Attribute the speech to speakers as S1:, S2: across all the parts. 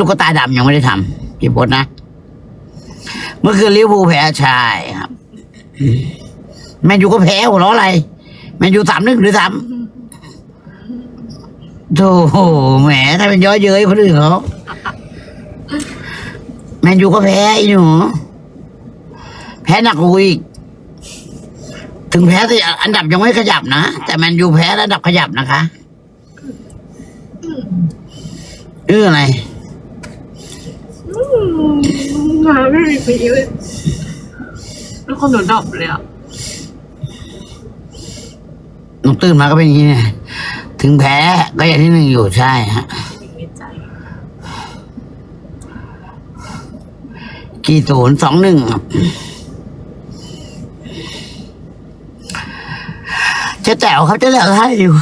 S1: ลูกตาดำยังไม่ได้ทำพี่พศนะเมื่อคืนลิเวอร์พูลแพ้ใช่ครับแมนยูก็แพ้หัวเราะอะไรแมนยูสามหนึ่งหรือสามโธ่แหมถ้าเป็นย้อยเย้ยคนอื่นเขาแมนยูก็แพ้อ้หนูแพ้หนักกว่ากูอีกถึงแพ้แต่อันดับยังไม่ขยับนะแต่แมนยูแพ้ระดับขยับนะคะเอออะไร
S2: งาน ไม่มีปีเลยแล้วคนหนูดอบเลยอะห
S1: น้องตื่นมาก็เป็นอย่างนี้เนี่ยถึงแพ้ก็อย่างที่หนึ่งอยู่ใช่ฮะ
S2: มีใจ
S1: กี่ศูนย์สองหนึ่งครับเจะแต๋วเขาจะเหลือให้อยู่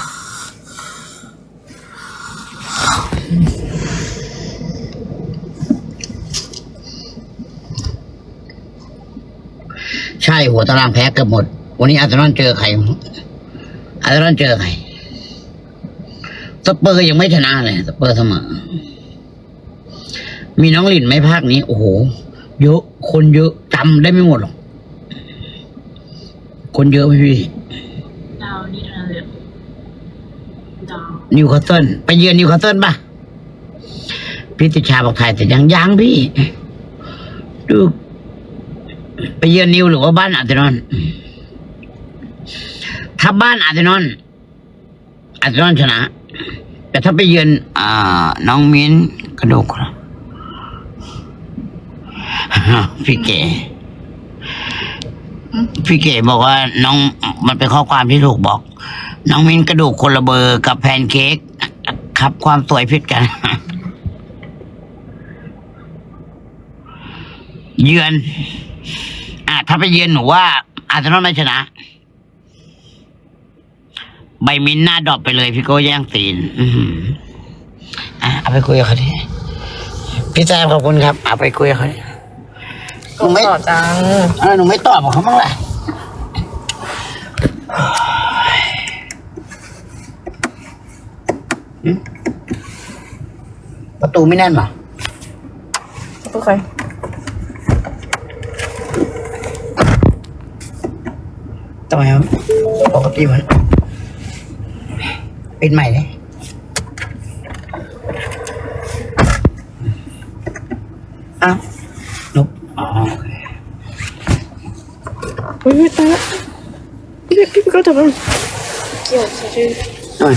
S1: ช่หัวตารางแพ้เกือบหมด วันนี้อาร์เซนอลเจอใครอาร์เซนอลเจอใครสเปอร์ยังไม่ชนะเลยสเปอร์เสมอมีน้องหลินไหมภาคนี้ โอ้โห เยอะ คนเยอะจำได้ไม่หมดหรอก คนเยอะพี่
S2: ดาวนี่นะเลยดาว
S1: นิวคาสเซิลไปเยือนนิวคาสเซิลป่ะพี่ติชาบอกถ่ายแต่ยังยังพี่ดู ไปเยือนนิวหรือว่าบ้านอาร์เซนอลถ้าบ้านอาร์เซนอลอาร์เซนอลชนะ แต่ถ้าไปเยือนอ่าน้องมิ้นกระดูกพี่เก๋พี่เก๋บอกว่าน้องมันเป็นข้อความที่ถูกบอก น้องมิ้นกระดูกคนละเบอร์กับแพนเค้กครับความสวยผิดกันเยือน อะถ้าไปเยือนหนูว่า อาร์เซนอลไม่ชนะ ใบมินหน้าดรอปไปเลยพี่โก้แย่งตีน อื้อหืออะเอาไปคุยกับเขาดิพี่แซมขอบคุณครับ เอาไปคุยกับเขาดิหนูไม่
S2: ต่อจัง
S1: เออหนูไม่ตอบกับเขาบ้างแหละหึประตูไม่แน่นเหรอ
S2: ทุกคน
S1: ทำไมครับปกติมันปิดใหม่เลยอ้าวนุบอ๋อโอเค
S2: เฮ้ยตายละพี่พี่พี่ก็ทำอะไรเกี่ยวใช่ไหม
S1: หน่อย